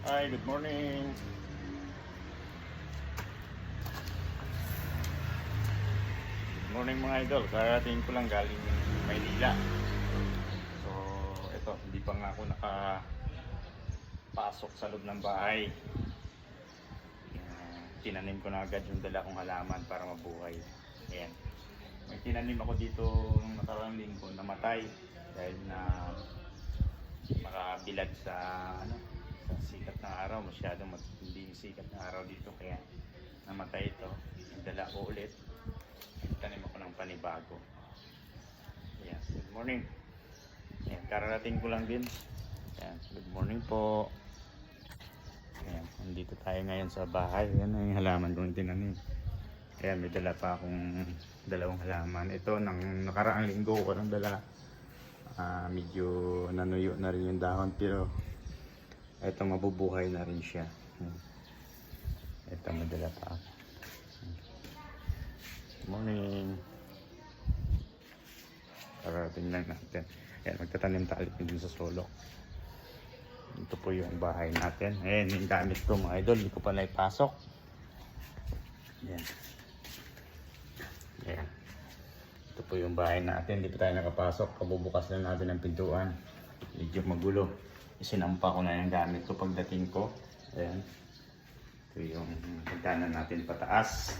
Hi, good morning. Good morning mga idol. Karating ko lang galing Maynila. So, ito, hindi pa nga ako nakapasok sa loob ng bahay. Tinanim ko na agad yung dala kong halaman para mabuhay. Ayan. May tinanim ako dito nung nakaraang linggo, namatay dahil na makabilad sa ano sa sikat ng araw masyadong matindi yung sikat ng araw dito kaya namatay ito. Dala ko ulit. Tanim ako ng panibago. Ayan, good morning. Ayan, kararating ko lang din. Ayan, good morning po. Ayan, nandito tayo ngayon sa bahay. Yan ang halaman kong tinanim. Ayan, may dala pa akong dalawang halaman. Ito nang nakaraang linggo ko nang dala. Ah, medyo nanuyo na rin yung dahon pero eto mabubuhay na rin siya. Hmm. Eto madala pa. Hmm. Morning. Parating lang natin. Ayan, magtatanim tayo dun sa solo. Ito po yung bahay natin. Ayan, yung gamit ko mga idol. Hindi ko pa naipasok. Ayan. Ayan. Ito po yung bahay natin. Hindi pa tayo nakapasok. Kabubukas lang natin ang pintuan. Medyo magulo. Isinampa ko na yung gamit ko pagdating ko. Ayan. Ito yung hagdanan natin pataas.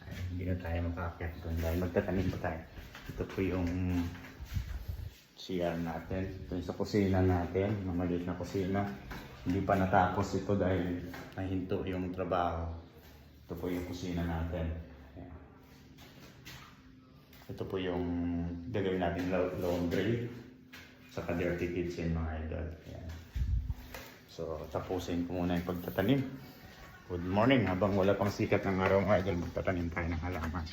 Ay, hindi na tayo makaakyat doon dahil magtatanim pa tayo. Ito po yung CR natin. Ito yung sa kusina natin. Maliit na kusina. Hindi pa natapos ito dahil nahinto yung trabaho. Ito po yung kusina natin. Ito po yung gagawin natin la- laundry sa dirty kitchen mga idol. Yan. So, tapusin ko muna yung pagtatanim. Good morning. Habang wala pang sikat ng araw mga idol, magtatanim tayo ng halaman.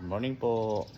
Good morning po.